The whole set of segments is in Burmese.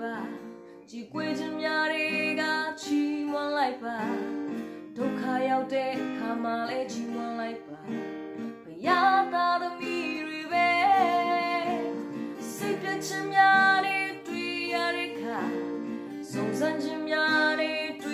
ပါကြည်ကွေးခြင်းများတွေကချီးမွမ်းလိုက်ပါဒုက္ခရောက်တဲ့ခါမှလည်းချီးမွမ်းလိုက်ပါဘုရားသားသမီးတွေပဲစိတ်ပြည့်ခြင်းများတွေတွေ့ရတဲ့ခါစုံစမ်းခြင်းများတွေတွေ့ရတဲ့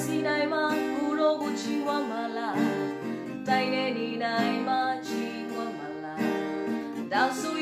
စီနိုင်မှာကိုရောကိုချီးဝမ်းမလားတိုင်းနေနေနိုင်မှာချီးဝမ်းမလားဒါဆိုရင်မဟုတ်